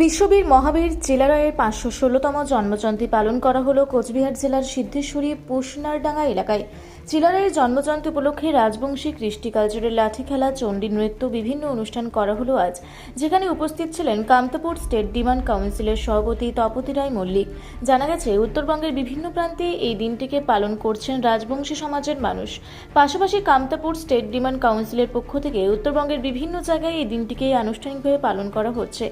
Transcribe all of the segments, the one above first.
বিশ্ববীর মহাবীর জেলারায়ের পাঁচশো ষোলোতম জন্মজয়ন্তী পালন করা হলো কোচবিহার জেলার সিদ্ধেশ্বরী পুষনারডাঙ্গা এলাকায়। চিলারায়ের জন্মজয়ন্তী উপলক্ষে রাজবংশী কৃষ্টি কালচারের লাঠি খেলা, চণ্ডী নৃত্য, বিভিন্ন অনুষ্ঠান করা হলো আজ। যেখানে উপস্থিত ছিলেন কামতাপুর স্টেট ডিমান্ড কাউন্সিলের সভাপতি তপতি রায় মল্লিক। জানা গেছে, উত্তরবঙ্গের বিভিন্ন প্রান্তে এই দিনটিকে পালন করছেন রাজবংশী সমাজের মানুষ। পাশাপাশি কামতাপুর স্টেট ডিমান্ড কাউন্সিলের পক্ষ থেকে উত্তরবঙ্গের বিভিন্ন জায়গায় এই দিনটিকে আনুষ্ঠানিকভাবে পালন করা হচ্ছে।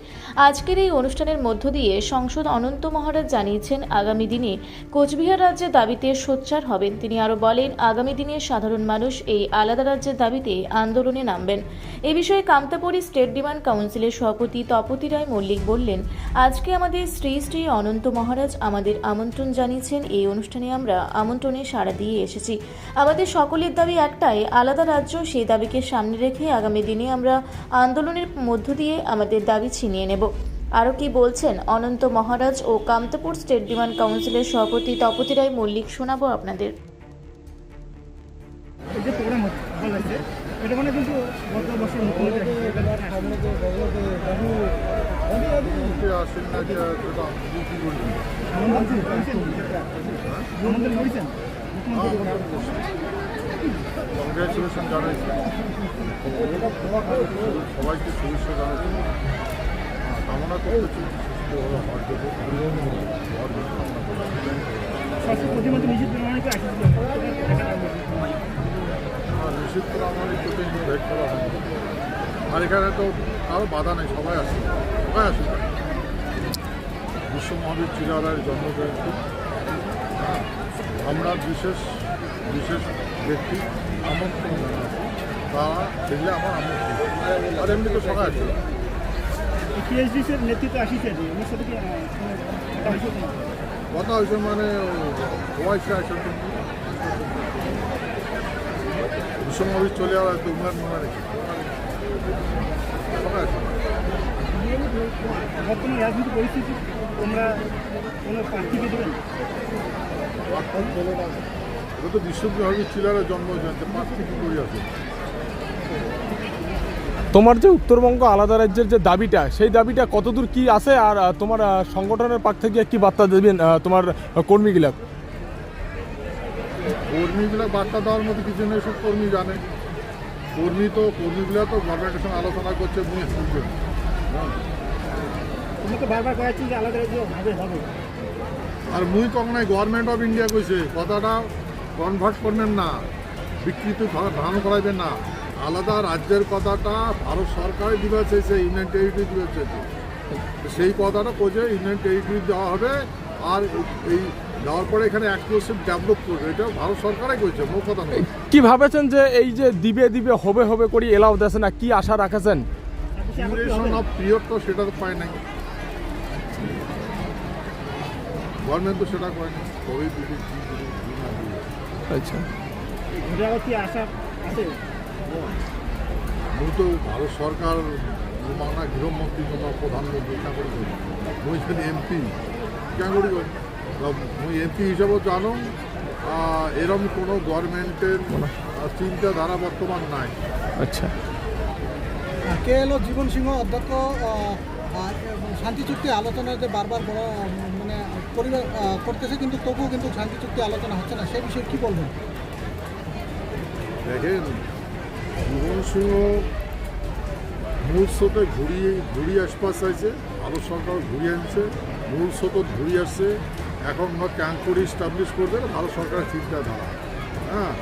আজকের এই অনুষ্ঠানের মধ্য দিয়ে সংসদ অনন্ত মহারাজ জানিয়েছেন, আগামী দিনে কোচবিহার রাজ্যের দাবিতে সোচ্চার হবেন। তিনি আরও বলেন আগামী দিনে সাধারণ মানুষ এই আলাদা রাজ্যের দাবিতে আন্দোলনে নামবেন। এ বিষয়ে কামতাপুরী স্টেট ডিমান্ড কাউন্সিলের সভাপতি তপতি রায় মল্লিক বললেন, আজকে আমাদের শ্রী শ্রী অনন্ত মহারাজ আমাদের আমন্ত্রণ জানিয়েছেন। এই অনুষ্ঠানে আমরা আমন্ত্রণে সাড়া দিয়ে এসেছি। আমাদের সকলের দাবি একটাই, আলাদা রাজ্য সেই দাবিকে সামনে রেখে আগামী দিনে আমরা আন্দোলনের মধ্য দিয়ে আমাদের দাবি ছিনিয়ে নেব। আরও কি বলছেন অনন্ত মহারাজ ও কামতাপুর স্টেট ডিমান্ড কাউন্সিলের সভাপতি তপতি রায় মল্লিক শোনাবো আপনাদের। ভালো এটা মানে কিন্তু গত বছর মুখ্যমন্ত্রী মুখে আসেন না যে যেটা আপনি কি বলবেন আমন্ত্রণ করেছেন কংগ্রেচুলেশন জানাইছি সবাইকে শুভেচ্ছা জানাচ্ছি কামনা করতেছি হওয়ার জন্য হওয়ার জন্য নিশ্চিত করে আমার চোখে ভেট করা হয় আর এখানে তো কারও বাধা নেই সবাই আসে সবাই আসে বিশ্ব মহাবীর চিরালার জন্মজয়ন্তী আমরা বিশেষ বিশেষ ব্যক্তি আমন্ত্রণ জানাচ্ছি। তারা সেগুলো আমার আমন্ত্রণ। আর এমনি তো সবাই আছে। পিএইচডি এর নেতৃত্বে আসিছে কথা হয়েছে? মানে সবাইকে আসে বিশ্ব চলে যাওয়ার একটু মনে রেখে বর্তমান রাজনৈতিক পরিস্থিতি তোমরা কোনো প্রার্থীকে দেবেন এটা তো বিশ্ববিদ্যালয় চিলারের জন্ম জয়ন্তী পাঁচ থেকে করি আছে? তোমার যে উত্তরবঙ্গ আলাদা রাজ্যের যে দাবিটা সেই দাবিটা কতদূর কি আছে? আর তোমার সংগঠনের পাক থেকে কি বার্তা দেবেন তোমার কর্মীগুলা? কর্মীগুলো বার্তা দেওয়ার মতো কিছু নেই সব কর্মী জানে। কর্মী তো কর্মীগুলো তো গভর্নমেন্টের সঙ্গে আলোচনা করছে বারবার যে আলাদা হবে হবে। আর মুই কখন গভর্নমেন্ট অফ ইন্ডিয়া কইছে কথাটা কনভার্ট করবেন না বিকৃত ধারণ করাইবেন না। আলাদা রাজ্যের কথাটা ভারত সরকারই দিবে চাইছে ইউনিয়ন টেরিটরি দিবে চাইছে সেই। কথাটা কোচে ইউনিয়ন টেরিটরি দেওয়া হবে আর এই দেওয়ার পরে এখানে এক্সক্লুসিভ ডেভেলপ করবে। এটা ভারত সরকারই কইছে মোট কথা নয় কি ভাবেছেন যে এই যে দিবে দিবে হবে হবে করি এলাও দেশে না কি আশা রাখেছেন? ডিউরেশন অফ পিরিয়ড তো সেটা তো পায় নাই। গভর্নমেন্ট তো সেটা করে না। আচ্ছা। ঘুরে কি আশা আছে? মুই ভারত সরকার মানা গৃহমন্ত্রী তোমার প্রধানমন্ত্রী করি এমপি কেন করি মুই এমপি হিসাবে জানো এরম কোনো গভর্নমেন্টের চিন্তাধারা বর্তমান নাই। আচ্ছা। কে এলো? জীবন সিংহ অধ্যক্ষ শান্তি চুক্তি আলোচনা যে বারবার বড় মানে পরিবার করতেছে কিন্তু তবুও কিন্তু শান্তি চুক্তি আলোচনা হচ্ছে না। সেই বিষয়ে কি বলবেন? দেখেন জীবন সিংহ মূল স্রোতে ঘুরিয়ে ঘুরিয়ে আসপাস চাইছে ভারত সরকার ঘুরিয়ে আনছে মূল স্রোত ঘুরিয়ে আসছে। এখন ক্যাম্প করে স্টাবলিশ করবে ভারত সরকারের চিন্তাধারা। হ্যাঁ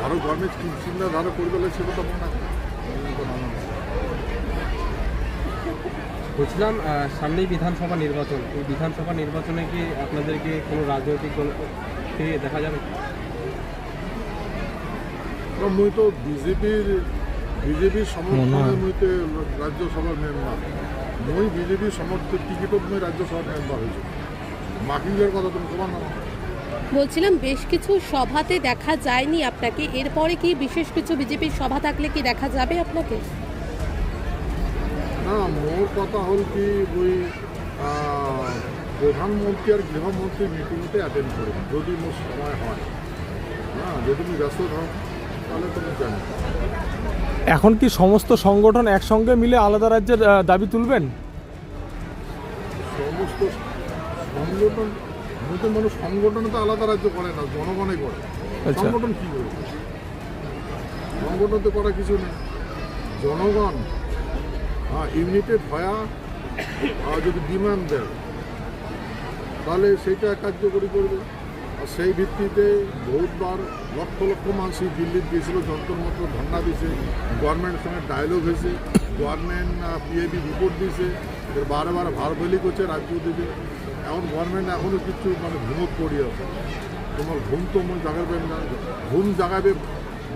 ভারত গভর্নমেন্ট কি চিন্তাধারা করে দিলে সেটা তো মনে বলছিলাম সামনেই বিধানসভা নির্বাচন। এই বিধানসভা নির্বাচনে কি আপনাদেরকে কোনো রাজনৈতিক দলকে দেখা যাবে? মুই তো বিজেপির বিজেপির সমর্থনে মুই তো রাজ্যসভার মেম্বার মুই বিজেপির সমর্থন টিকিটত মুই রাজ্যসভার মেম্বার হয়েছি। মাকিংয়ের কথা তুমি তোমার নাম? বলছিলাম বেশ কিছু সভাতে দেখা যায়নি আপনাকে। এরপরে কি বিশেষ কিছু বিজেপির সভা থাকলে কি দেখা যাবে আপনাকে? না মোর কথা হল কি ওই প্রধানমন্ত্রী আর গৃহমন্ত্রী মিটিংতে অ্যাটেন্ড করি যদি মোর সময় হয়। হ্যাঁ যদি তুমি ব্যস্ত থাকো তাহলে তুমি জানি। এখন কি সমস্ত সংগঠন একসঙ্গে মিলে আলাদা রাজ্যের দাবি তুলবেন? সমস্ত সংগঠন নতুন মানুষ সংগঠনে তো আলাদা রাজ্য করে না জনগণে করে। আচ্ছা। সংগঠন কী করবে সংগঠন তো করা কিছু নেই। জনগণ ইউনিটেড হয়া যদি ডিমান্ড দেয় তাহলে সেইটা কার্যকরী করবে। আর সেই ভিত্তিতে বহুতবার লক্ষ লক্ষ মানুষ দিল্লির গিয়েছিল যন্ত্রমন্ত্র ধর্ণা দিয়েছে গভর্নমেন্টের সঙ্গে ডায়লগ হয়েছে গভর্নমেন্ট পিএবি রিপোর্ট দিয়েছে। এদের বারে বারে ভারবেলি করছে রাজ্য দিকে। এখন গভর্নমেন্ট এখনও কিছু মানে ঘুমত পড়িয়ে আছে। তোমার ঘুম তো মন জাগাবে না। ঘুম জাগাবে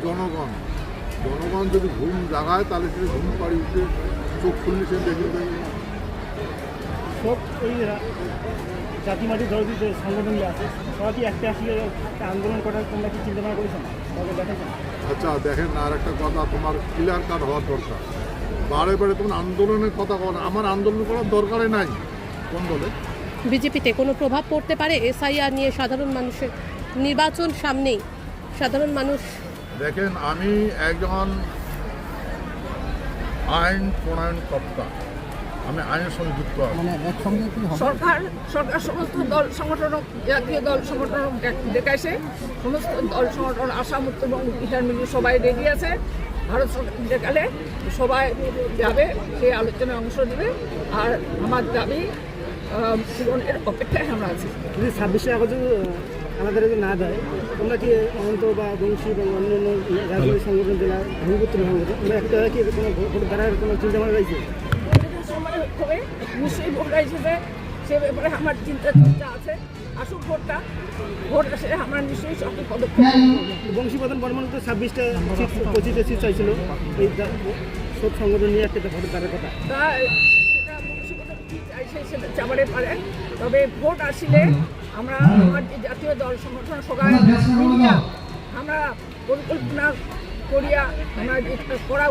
জনগণ। জনগণ যদি ঘুম জাগায় তাহলে সে ঘুম পাড়ি উঠে চোখ খুললে সে দেখে দেবে। সব রা- জাতি মাটি ধরবি যে সংগঠনগুলো আছে সবাই কি একটা আসলে একটা আন্দোলন করার তোমরা কি চিন্তা ভাবনা করেছ? তাহলে দেখেছ আচ্ছা দেখেন আর একটা কথা তোমার ক্লিয়ার কাট হওয়ার দরকার। বারে বারে তোমার আন্দোলনের কথা কর আমার আন্দোলন করার দরকারই নাই কোন দলে। বিজেপিতে কোনো প্রভাব পড়তে পারে এসআইআর নিয়ে সাধারণ মানুষের নির্বাচন সামনেই। সাধারণ মানুষ দেখেন আমি একজন আইন প্রণয়ন কর্তা। আমি আইনের সঙ্গে যুক্ত মানে সরকার সরকার সমস্ত দল সংগঠন জাতীয় দল সংগঠন দেখাইছে। সমস্ত দল সংগঠন আসাম উত্তরবঙ্গ বিহার মিলিয়ে সবাই রেডি আছে। ভারত সরকার দেখালে সবাই যাবে সেই আলোচনায় অংশ নেবে। আর আমার দাবি পূরণের অপেক্ষায় আমরা আছি। যদি ছাব্বিশে আগস্ট আলাদা যদি না দেয় তোমরা কি অনন্ত বা বংশী বা অন্য অন্য রাজনৈতিক সংগঠন জেলা ভূমিপুত্র সংগঠন তোমরা একটা কি কোনো ভোট দাঁড়ার কোনো চিন্তা ভাবনা রয়েছে নিশ্চয়ই ভোট হিসেবে সে ব্যাপারে আমার চিন্তা চিন্তা আছে। আসুক ভোটটা ভোট আসে আমরা নিশ্চয়ই সঠিক পদক্ষেপ। বংশীপ্রধান বর্মন তো ছাব্বিশটা সিট পঁচিশটা সিট চাইছিল। এই সব সংগঠন নিয়ে একটা ভোট দাঁড়ার কথা। তা সেটা মুন্সিপাল কি চাইছে সেটা চাবারে পারে তবে ভোট আসলে আমরা আমার যে জাতীয় দল সংগঠন সবাই আমরা পরিকল্পনা করিয়া আমরা করা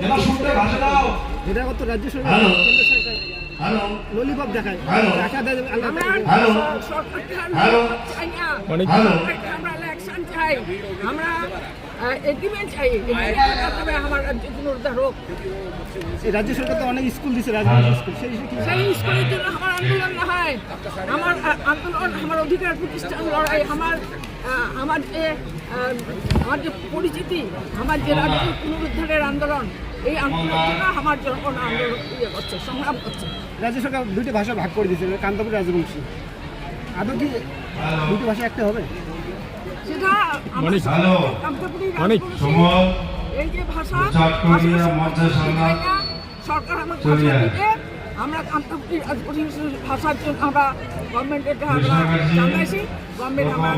এটা কত রাজ্য সরকার কেন্দ্র সরকার ললিপপ দেখায়। দেয় আমরা মানে আমরা ইলেকশন চাই। আমরা এগ্রিমেন্ট চাই। এগ্রিমেন্টের আমার রাজ্য পুনরুদ্ধার হোক। রাজ্য সরকার তো অনেক স্কুল দিচ্ছে রাজনৈতিক স্কুল। সেই সেই স্কুলের জন্য আমার আন্দোলন না হয় আমার আন্দোলন আমার অধিকার প্রতিষ্ঠান লড়াই আমার আমার যে আমার যে পরিচিতি আমার যে রাজ্য পুনরুদ্ধারের আন্দোলন এই আন্দোলনের আমার জনগণ আন্দোলন ইয়ে করছে সংগ্রাম করছে। রাজ্য সরকার দুইটা ভাষা ভাগ করে দিয়েছে কান্তাপুর রাজবংশী। আদৌ কি দুটো ভাষা একটা হবে? আমার মানিক। মানিক। রাজবংশী এই যে ভাষা সরকার দিবে আমরা কামতাপুরি রাজবংশী ভাষার জন্য আমরা গভর্নমেন্টের কাছে আমরা জানাইছি। গভর্নমেন্ট আমরা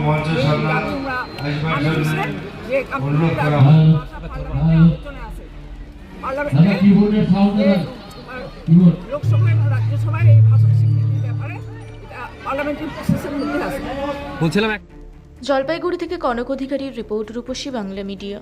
যে রাজবংশী ভাষা পার্লামেন্টে আছে। পার্লামেন্টে লোকসভায় বা রাজ্যসভায় এই ভাষা স্বীকৃতির ব্যাপারে এটা পার্লামেন্টারি প্রসেসের মধ্যে আছে। বলছিলাম জলপাইগুড়ি থেকে কনক অধিকারীর রিপোর্ট রূপসী বাংলা মিডিয়া।